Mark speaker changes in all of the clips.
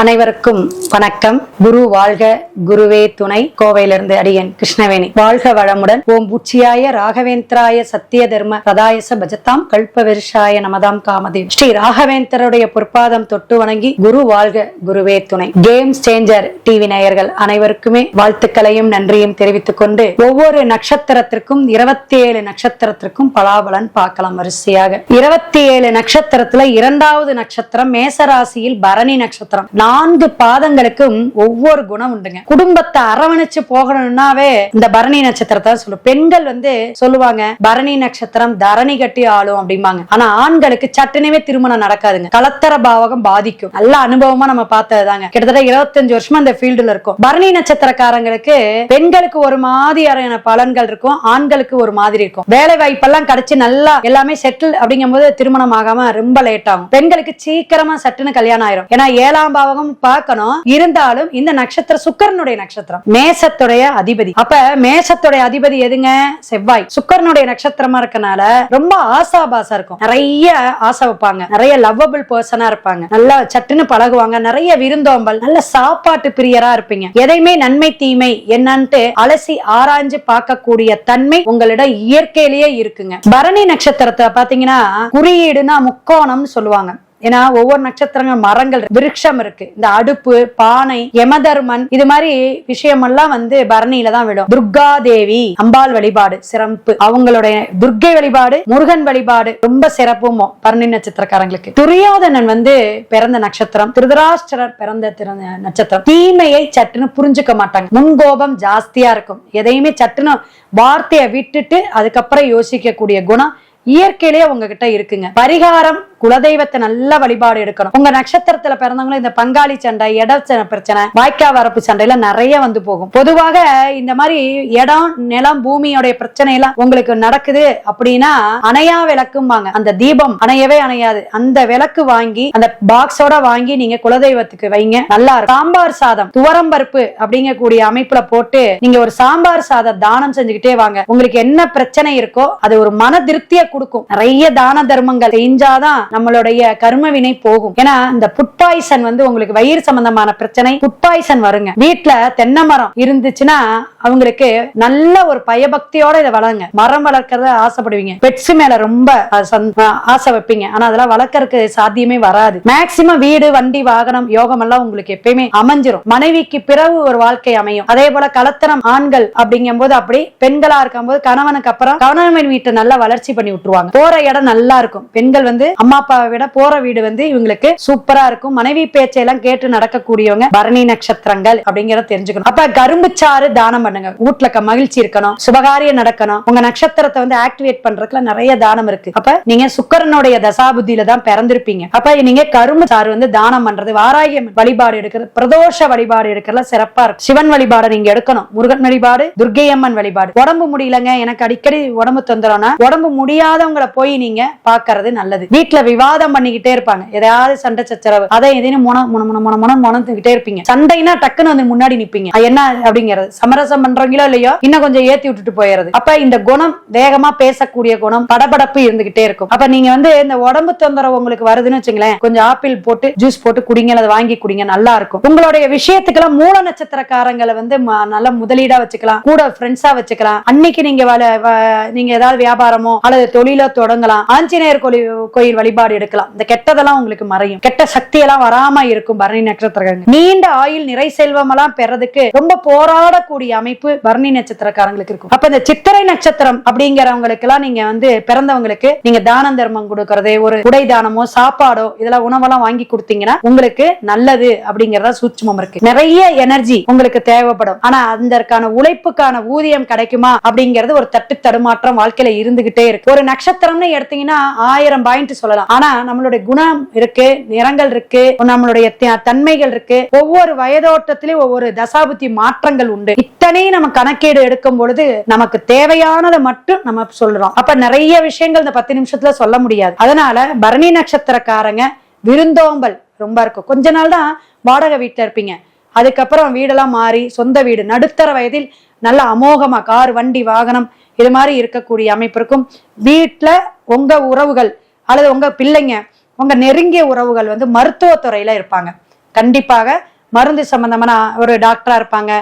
Speaker 1: அனைவருக்கும் வணக்கம். குரு வாழ்க குருவே துணை. கோவையிலிருந்து அடியன் கிருஷ்ணவேணி. வாழ்க வளமுடன். ஓம் உச்சியாய ராகவேந்திராய சத்திய தர்ம ரதாயச பஜத்தாம் கல்பவிருஷாய நமதாம் காமதேவ். ஸ்ரீ ராகவேந்தருடைய பொற்பாதம் தொட்டு வணங்கி குரு வாழ்க குருவே துணை. கேம் சேஞ்சர் டிவி நேயர்கள் அனைவருக்குமே வாழ்த்துக்களையும் நன்றியும் தெரிவித்துக் கொண்டு ஒவ்வொரு நட்சத்திரத்திற்கும் இருபத்தி ஏழு நட்சத்திரத்திற்கும் பலாபலன் பார்க்கலாம் வரிசையாக. இருபத்தி ஏழு நட்சத்திரத்துல இரண்டாவது நட்சத்திரம் மேசராசியில் பரணி நட்சத்திரம். நான்கு பாதங்களுக்கும் ஒவ்வொரு குணம் உண்டுங்க. குடும்பத்தை அரவணைச்சு போகணும்னாவே இந்த பரணி நட்சத்திரத்தை சொல்லும் பெண்கள் வந்து சொல்லுவாங்க பரணி நட்சத்திரம் தரணி கட்டி ஆளும் அப்படிம்பாங்க. ஆனா ஆண்களுக்கு சட்டுனவே திருமணம் நடக்காதுங்க. கலத்தர பாவகம் பாதிக்கும். நல்ல அனுபவமா நம்ம பார்த்ததுதாங்க. கிட்டத்தட்ட இருபத்தஞ்சு வருஷமா இந்த ஃபீல்டுல இருக்கும். பரணி நட்சத்திரக்காரங்களுக்கு பெண்களுக்கு ஒரு மாதிரியான பலன்கள் இருக்கும். ஆண்களுக்கு ஒரு மாதிரி இருக்கும். வேலை வாய்ப்பெல்லாம் கிடைச்சு நல்லா எல்லாமே செட்டில் அப்படிங்கும் போது திருமணம் ஆகாம ரொம்ப லேட் ஆகும். பெண்களுக்கு சீக்கிரமா சட்டுன்னு கல்யாணம் ஆயிரும். ஏன்னா ஏழாம் பாவகம் பார்க்கணும். இருந்தாலும் இந்த நட்சத்திரம் சுக்கரனுடைய நட்சத்திரம். மேசத்துடைய அதிபதி. அப்ப மேசத்துடைய அதிபதி எதுங்க? செவ்வாய். சுக்கரனுடைய நட்சத்திரமா இருக்கனால ரொம்ப ஆசாபாசா இருக்கும். நிறைய ஆசை வைப்பாங்க. நிறைய லவ்வபிள் பர்சனா இருப்பாங்க. நல்லா சட்டுன்னு பழகுவாங்க. நிறைய விருந்தோம்பல். நல்ல சாப்பாட்டு பிரியரா இருப்பீங்க. எதையுமே நன்மை தீமை என்னன்ட்டு அலசி ஆராய்ஞ்சு பார்க்கக்கூடிய தன்மை உங்களிடம் இயற்கையிலேயே இருக்குங்க. பரணி நட்சத்திரத்தை பாத்தீங்கன்னா குறியீடுனா முக்கோணம்னு சொல்லுவாங்க. ஏன்னா ஒவ்வொரு நட்சத்திரங்கள் மரங்கள் விருட்சம் இருக்கு. இந்த அடுப்பு பானை யமதர்மன் இது மாதிரி விஷயமெல்லாம் வந்து பரணியில தான் விடும். துர்கா தேவி அம்பாள் வழிபாடு சிறப்பு. அவங்களுடைய துர்கை வழிபாடு முருகன் வழிபாடு ரொம்ப சிறப்பும் பரணி நட்சத்திரக்காரங்களுக்கு. துரியோதனன் வந்து பிறந்த நட்சத்திரம் திருதராஷ்டிரர் பிறந்த நட்சத்திரம். தீமையை சட்டுன்னு புரிஞ்சுக்க மாட்டாங்க. முன்கோபம் ஜாஸ்தியா இருக்கும். எதையுமே சட்டுன்னு வார்த்தையை விட்டுட்டு அதுக்கப்புறம் யோசிக்கக்கூடிய குணம் இயற்கையிலேயே உங்ககிட்ட இருக்குங்க. பரிகாரம் குலதெய்வத்தை நல்ல வழிபாடு எடுக்கணும். உங்க நட்சத்திரத்துல பிறந்தவங்களும் இந்த பங்காளி சண்டை இட ச- பிரச்சனை வாய்க்கா வரப்பு சண்டையில நிறைய வந்து போகும். பொதுவாக இந்த மாதிரி இடம் நிலம் பூமியோடைய பிரச்சனை எல்லாம் உங்களுக்கு நடக்குது அப்படின்னா அணையா விளக்கும்பாங்க. அந்த தீபம் அணையவே அணையாது. அந்த விளக்கு வாங்கி அந்த பாக்ஸோட வாங்கி நீங்க குலதெய்வத்துக்கு வைங்க. நல்லா இருக்கும். சாம்பார் சாதம் துவரம் பருப்பு அப்படிங்கக்கூடிய அமைப்புல போட்டு நீங்க ஒரு சாம்பார் சாதம் தானம் செஞ்சுக்கிட்டே வாங்க. உங்களுக்கு என்ன பிரச்சனை இருக்கோ அது ஒரு மன திருப்தியை கொடுக்கும். நிறைய தான தர்மங்கள் செஞ்சாதான் நம்மளுடைய கர்ம வினை போகும். ஏன்னா இந்த புட் பாய்சன் வந்து உங்களுக்கு வயிறு சம்பந்தமான பிரச்சனை புட் பாய்சன் வருங்க. வீட்டுல தென்னை மரம் இருந்துச்சுன்னா அவங்களுக்கு நல்ல ஒரு பயபக்தியோட இதை வளருங்க. மரம் வளர்க்கறத ஆசைப்படுவீங்க. பெட்ஸ் மேல ரொம்ப ஆசை வைப்பீங்க. ஆனா அதெல்லாம் வளர்க்கறதுக்கு சாத்தியமே வராது. மேக்சிமம் வீடு வண்டி வாகனம் யோகம் எல்லாம் உங்களுக்கு எப்பயுமே அமைஞ்சிரும். மனைவிக்கு பிறகு ஒரு வாழ்க்கை அமையும். அதே போல கலத்தனம் ஆண்கள் அப்படிங்கும் போது அப்படி பெண்களா இருக்கும்போது கணவனுக்கு அப்புறம் கணவன் வீட்டை நல்லா வளர்ச்சி பண்ணி விட்டுருவாங்க. போற இடம் நல்லா இருக்கும். பெண்கள் வந்து அம்மா அப்பாவை விட போற வீடு வந்து இவங்களுக்கு சூப்பரா இருக்கும். மனைவி பேச்சையெல்லாம் கேட்டு நடக்கக்கூடியவங்க பரணி நட்சத்திரங்கள் அப்படிங்கறத தெரிஞ்சுக்கணும். அப்ப கரும்பு சாறு தானம் பண்ணுங்க. வீட்டுல மகிழ்ச்சி இருக்கணும். சுபகாரியம் நடக்கணும். உங்க நட்சத்திரத்தை வந்து ஆக்டிவேட் பண்றதுக்குள்ள நிறைய தானம் இருக்கு. அப்ப நீங்க சுக்கரனுடைய தசாபுத்தியில தான் பிறந்திருப்பீங்க. அப்ப நீங்க கரும்பு சாறு வந்து தானம் பண்றது வாராகிய வழிபாடு எடுக்கிறது பிரதோஷ வழிபாடு எடுக்கிறதுல சிறப்பா இருக்கும். சிவன் வழிபாடு நீங்க எடுக்கணும். முருகன் வழிபாடு துர்கையம்மன் வழிபாடு. உடம்பு முடியலங்க. எனக்கு அடிக்கடி உடம்பு தொந்தரம்னா உடம்பு முடியாதவங்களை போய் நீங்க பாக்குறது நல்லது. வீட்டுல விவாதம் பண்ணிக்கிட்டே இருப்பாங்க. எதையாவது சண்டை சச்சரவு. அதை எதையும் முன முன முன முன முன இருப்பீங்க. சண்டைனா டக்குன்னு வந்து முன்னாடி நிப்பீங்க. என்ன அப்படிங்கிறது. சமரசம் பண்றீங்களோ இல்லையோ இன்னும் கொஞ்சம் ஏத்தி விட்டுட்டு போயிடுறது அப்ப இந்த குணம் வேகமா பேசக்கூடிய குணம் படபடப்பு இருந்துகிட்டே இருக்கும். அப்ப நீங்க வந்து இந்த உடம்பு தொந்தரவு உங்களுக்கு வருதுன்னு வச்சுங்களேன் கொஞ்சம் ஆப்பிள் போட்டு ஜூஸ் போட்டு குடிங்க அதை வாங்கி குடிங்க நல்லா இருக்கும். உங்களுடைய விஷயத்துக்கெல்லாம் மூல நட்சத்திரக்காரங்களை வந்து நல்லா நல்ல முதலீடா வச்சுக்கலாம். கூட ஃப்ரெண்ட்ஸா வச்சுக்கலாம். அன்னைக்கு நீங்க நீங்க ஏதாவது வியாபாரமோ அல்லது தொழிலோ தொடங்கலாம். ஆஞ்சநேயர் கோயில் கோயில் வழிபாடு எடுக்கலாம். இந்த கெட்டதெல்லாம் உங்களுக்கு மறையும். கெட்ட சக்தி எல்லாம் வராம இருக்கும் பரணி நட்சத்திரக்காரங்க. நீண்ட ஆயுள் நிறை செல்வம் எல்லாம் பெறதுக்கு ரொம்ப போராடக்கூடிய அமைப்பு பரணி நட்சத்திரக்காரங்களுக்கு இருக்கும். அப்ப இந்த சித்திரை நட்சத்திரம் அப்படிங்கிறவங்களுக்கு எல்லாம் நீங்க வந்து பிறந்தவங்களுக்கு நீங்க தான தர்மம் கொடுக்கறது ஒரு உடை தானமோ சாப்பாடோ இதெல்லாம் உணவெல்லாம் வாங்கி கொடுத்தீங்கன்னா உங்களுக்கு நல்லது அப்படிங்கறத சூட்சமம் இருக்கு. நிறைய எனர்ஜி உங்களுக்கு தேவைப்படும். ஆனா அதற்கான உழைப்புக்கான ஊதியம் கிடைக்குமா அப்படிங்கிறது ஒரு தட்டு தடுமாற்றம் வாழ்க்கையில இருந்துகிட்டே இருக்கு. ஒரு நட்சத்திரம்னு எடுத்தீங்கன்னா ஆயிரம் பாயிண்ட் சொல்லலாம். ஆனா நம்மளுடைய குணம் இருக்கு நிறங்கள் இருக்கு நம்மளுடைய தன்மைகள் இருக்கு. ஒவ்வொரு வயதோட்டத்திலயும் ஒவ்வொரு தசாபுத்தி மாற்றங்கள் உண்டு. இத்தனையும் நம்ம கணக்கீடு எடுக்கும் பொழுது நமக்கு தேவையானதை மட்டும் நம்ம சொல்றோம். அப்ப நிறைய விஷயங்கள் இந்த பத்து நிமிஷத்துல சொல்ல முடியாது. அதனால பரணி நட்சத்திரக்காரங்க விருந்தோம்பல் ரொம்ப இருக்கும். கொஞ்ச நாள் தான் வாடகை வீட்டுல இருப்பீங்க. அதுக்கப்புறம் வீடெல்லாம் மாறி சொந்த வீடு நடுத்தர வயதில் நல்ல அமோகமா கார் வண்டி வாகனம் இது மாதிரி இருக்கக்கூடிய அமைப்பு இருக்கும். வீட்டுல உங்க உறவுகள் அல்லது உங்க பிள்ளைங்க உங்க நெருங்கிய உறவுகள் வந்து மருத்துவத்துறையில இருப்பாங்க. கண்டிப்பாக மருந்து சம்பந்தமான ஒரு டாக்டரா இருப்பாங்க.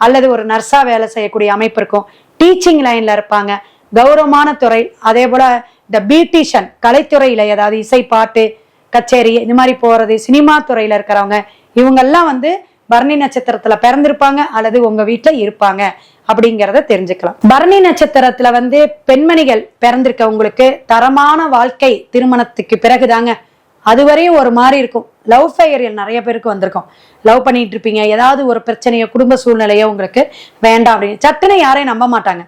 Speaker 1: அல்லது ஒரு நர்ஸா வேலை செய்யக்கூடிய அமைப்பு இருக்கும். டீச்சிங் லைன்ல இருப்பாங்க. கௌரவமான துறை அதே போல இந்த பியூட்டிஷியன் கலைத்துறையில ஏதாவது இசை பாட்டு கச்சேரி இந்த மாதிரி போறது சினிமா துறையில இருக்கிறவங்க இவங்கெல்லாம் வந்து பரணி நட்சத்திரத்துல பிறந்திருப்பாங்க அல்லது உங்க வீட்டுல இருப்பாங்க அப்படிங்கிறத தெரிஞ்சுக்கலாம். பரணி நட்சத்திரத்துல வந்து பெண்மணிகள் பிறந்திருக்க உங்களுக்கு தரமான வாழ்க்கை திருமணத்துக்கு பிறகுதாங்க. அதுவரையும் ஒரு மாதிரி இருக்கும். லவ் ஃபெயரியல் நிறைய பேருக்கு வந்திருக்கும். லவ் பண்ணிட்டு இருப்பீங்க. ஏதாவது ஒரு பிரச்சனையோ குடும்ப சூழ்நிலையோ உங்களுக்கு வேண்டாம் அப்படின்னு. சட்டுன்னு யாரையும் நம்ப மாட்டாங்க.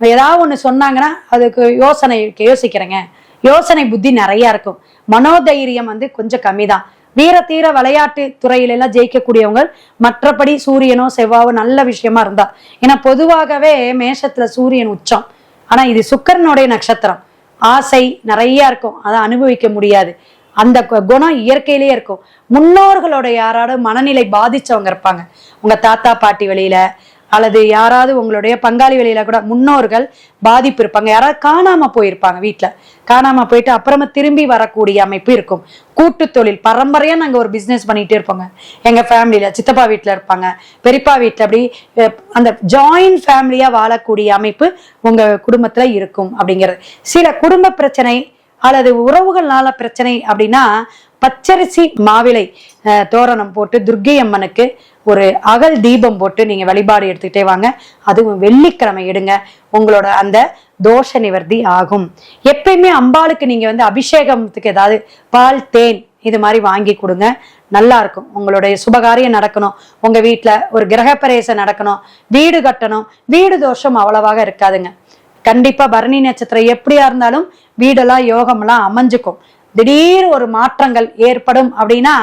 Speaker 1: ஏதாவது ஒன்று சொன்னாங்கன்னா அதுக்கு யோசனை யோசிக்கிறேங்க. யோசனை புத்தி நிறையா இருக்கும். மனோதைரியம் வந்து கொஞ்சம் கம்மி தான் வீர தீர விளையாட்டு துறையில எல்லாம் ஜெயிக்கக்கூடியவங்க. மற்றபடி சூரியனோ செவ்வாவோ நல்ல விஷயமா இருந்தா. ஏன்னா பொதுவாகவே மேஷத்துல சூரியன் உச்சம். ஆனா இது சுக்கரனுடைய நட்சத்திரம். ஆசை நிறைய இருக்கும். அதை அனுபவிக்க முடியாது. அந்த குணம் இயற்கையிலேயே இருக்கும். முன்னோர்களோட யாராவது மனநிலை பாதிச்சவங்க இருப்பாங்க. உங்க தாத்தா பாட்டி வழியில அல்லது யாராவது உங்களுடைய பங்காளி வழியில கூட முன்னோர்கள் பாதிப்பு இருப்பாங்க. யாராவது காணாம போயிருப்பாங்க வீட்டுல காணாம போயிட்டு அப்புறமா திரும்பி வரக்கூடிய அமைப்பு இருக்கும். கூட்டு தொழில். பரம்பரையா நாங்க ஒரு பிசினஸ் பண்ணிட்டே இருப்போங்க. எங்க ஃபேமிலியில சித்தப்பா வீட்டுல இருப்பாங்க. பெரியப்பா வீட்டுல அப்படி அந்த ஜாயிண்ட் ஃபேமிலியா வாழக்கூடிய அமைப்பு உங்க குடும்பத்துல இருக்கும் அப்படிங்கிறது. சில குடும்ப பிரச்சனை அல்லது உறவுகள்னால பிரச்சனை அப்படின்னா பச்சரிசி மாவிலை தோரணம் போட்டு துர்க்கை அம்மனுக்கு ஒரு அகல் தீபம் போட்டு நீங்க வழிபாடு எடுத்துக்கிட்டே வாங்க. அதுவும் வெள்ளிக்கிழமை எடுங்க. உங்களோட அந்த தோஷ நிவர்த்தி ஆகும். எப்பயுமே அம்பாளுக்கு நீங்க வந்து அபிஷேகத்துக்கு ஏதாவது பால் தேன் இது மாதிரி வாங்கி கொடுங்க. நல்லா இருக்கும். உங்களுடைய சுபகாரியம் நடக்கணும். உங்க வீட்டில் ஒரு கிரகப்பிரவேசம் நடக்கணும். வீடு கட்டணும். வீடு தோஷம் அவ்வளவாக இருக்காதுங்க. கண்டிப்பா பரணி நட்சத்திரம் எப்படியா இருந்தாலும் வீடெல்லாம் யோகம்லாம் அமைஞ்சுக்கும். திடீர் ஒரு மாற்றங்கள் ஏற்படும் அப்படின்னா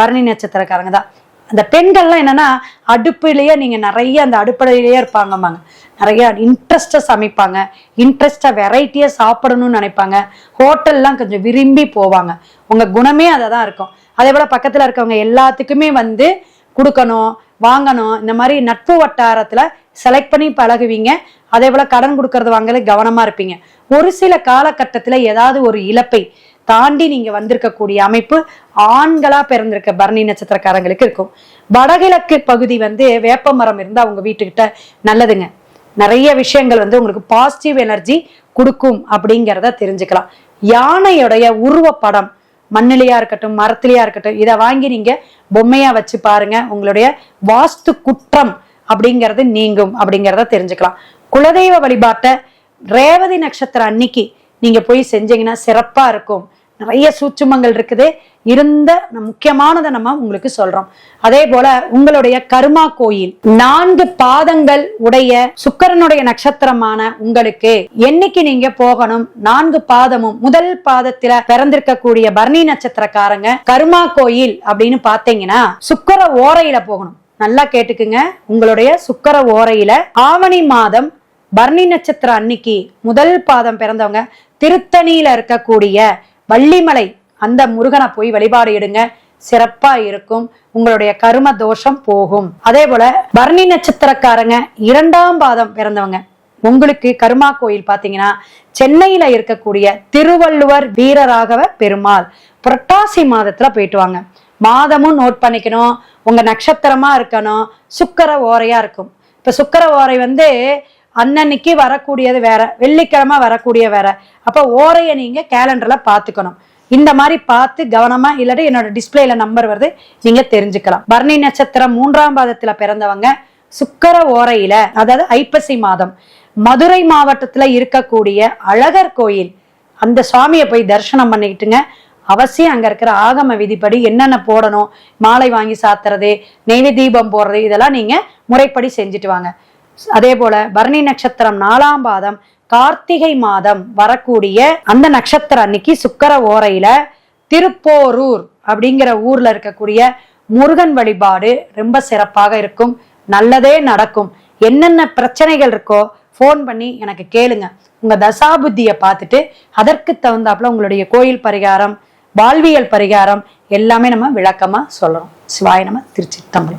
Speaker 1: பரணி நட்சத்திரக்காரங்க தான். அந்த பெண்கள்லாம் என்னன்னா அடுப்பிலேயே நீங்க நிறைய அந்த அடுப்படையிலேயே இருப்பாங்கம்மாங்க. நிறைய இன்ட்ரெஸ்டா சமைப்பாங்க. இன்ட்ரெஸ்டா வெரைட்டியா சாப்பிடணும்னு நினைப்பாங்க. ஹோட்டல்லாம் கொஞ்சம் விரும்பி போவாங்க. உங்க குணமே அதை தான் இருக்கும். அதே போல பக்கத்துல இருக்கவங்க எல்லாத்துக்குமே வந்து கொடுக்கணும் வாங்கணும். இந்த மாதிரி நட்பு வட்டாரத்துல செலக்ட் பண்ணி பழகுவீங்க. அதே போல கடன் கொடுக்கறது வாங்கல கவனமா இருப்பீங்க. ஒரு சில காலகட்டத்துல ஏதாவது ஒரு இழப்பை தாண்டி நீங்க வந்திருக்கக்கூடிய அமைப்பு ஆண்களா பிறந்திருக்க பரணி நட்சத்திரக்காரங்களுக்கு இருக்கும். வடகிழக்கு பகுதி வந்து வேப்ப மரம் இருந்தா அவங்க வீட்டுக்கிட்ட நல்லதுங்க. நிறைய விஷயங்கள் வந்து உங்களுக்கு பாசிட்டிவ் எனர்ஜி கொடுக்கும் அப்படிங்கிறத தெரிஞ்சுக்கலாம். யானையுடைய உருவப்படம் மண்ணிலையா இருக்கட்டும் மரத்திலையா இருக்கட்டும் இதை வாங்கி நீங்க பொம்மையா வச்சு பாருங்க. உங்களுடைய வாஸ்து குற்றம் அப்படிங்கிறது நீங்கும் அப்படிங்கிறத தெரிஞ்சுக்கலாம். குலதெய்வ வழிபாட்டை ரேவதி நட்சத்திரம் அன்னைக்கு நீங்க போய் செஞ்சீங்கன்னா சிறப்பா இருக்கும். நிறைய சூட்சுமங்கள் இருக்குது. இருந்த முக்கியமானதை நம்ம உங்களுக்கு சொல்றோம். அதே போல உங்களுடைய கருமா கோயில் நான்கு பாதங்கள் உடைய சுக்கரனுடைய நட்சத்திரமான உங்களுக்கு என்னைக்கு நீங்க போகணும்? நான்கு பாதமும் முதல் பாதத்துல பிறந்திருக்கக்கூடிய பரணி நட்சத்திரக்காரங்க கருமா கோயில் அப்படின்னு பாத்தீங்கன்னா சுக்கர ஓரையில போகணும். நல்லா கேட்டுக்குங்க. உங்களுடைய சுக்கர ஓரையில ஆவணி மாதம் பரணி நட்சத்திரம் அன்னைக்கு முதல் பாதம் பிறந்தவங்க திருத்தணியில இருக்கக்கூடிய வள்ளிமலை அந்த முருகனை போய் வழிபாடு எடுங்க. சிறப்பா இருக்கும். உங்களுடைய கரும தோஷம் போகும். அதே போல பரணி நட்சத்திரக்காரங்க இரண்டாம் பாதம் பிறந்தவங்க. உங்களுக்கு கருமா கோயில் பாத்தீங்கன்னா சென்னையில இருக்கக்கூடிய திருவள்ளுவர் வீரராகவ பெருமாள் புரட்டாசி மாதத்துல போயிட்டு வாங்க மாதமும் நோட் பண்ணிக்கணும். உங்க நட்சத்திரமா இருக்கணும். சுக்கர ஓரையா இருக்கும். இப்ப சுக்கர ஓரை வந்து அன்னன்னைக்கு வரக்கூடியது வேற வெள்ளிக்கிழமை வரக்கூடிய வேற. அப்ப ஓரையை நீங்க கேலண்டர்ல பாத்துக்கணும் இந்த மாதிரி பார்த்து கவனமா இல்லாட்டி என்னோட டிஸ்பிளேல நம்பர் வருது நீங்க தெரிஞ்சுக்கலாம். பரணி நட்சத்திரம் மூன்றாம் பாதத்துல பிறந்தவங்க சுக்கர ஓரையில அதாவது ஐப்பசி மாதம் மதுரை மாவட்டத்துல இருக்கக்கூடிய அழகர் கோயில் அந்த சுவாமியை போய் தரிசனம் பண்ணிக்கிட்டுங்க. அவசியம் அங்க இருக்கிற ஆகம விதிப்படி என்னென்ன போடணும் மாலை வாங்கி சாத்துறது நெய்வேத்திய தீபம் போடுறது இதெல்லாம் நீங்க முறைப்படி செஞ்சுட்டு வாங்க. அதே போல பரணி நட்சத்திரம் நாலாம் பாதம் கார்த்திகை மாதம் வரக்கூடிய அந்த நட்சத்திரம் அன்னைக்கு சுக்கர ஓரையில திருப்போரூர் அப்படிங்கிற ஊர்ல இருக்கக்கூடிய முருகன் வழிபாடு ரொம்ப சிறப்பாக இருக்கும். நல்லதே நடக்கும். என்னென்ன பிரச்சனைகள் இருக்கோ ஃபோன் பண்ணி எனக்கு கேளுங்க. உங்க தசாபுத்தியை பார்த்துட்டு அதற்கு தகுந்தாப்புல உங்களுடைய கோயில் பரிகாரம் வாழ்வியல் பரிகாரம் எல்லாமே நம்ம விளக்கமா சொல்லணும். சிவாய நம்ம திருச்சி தமிழ்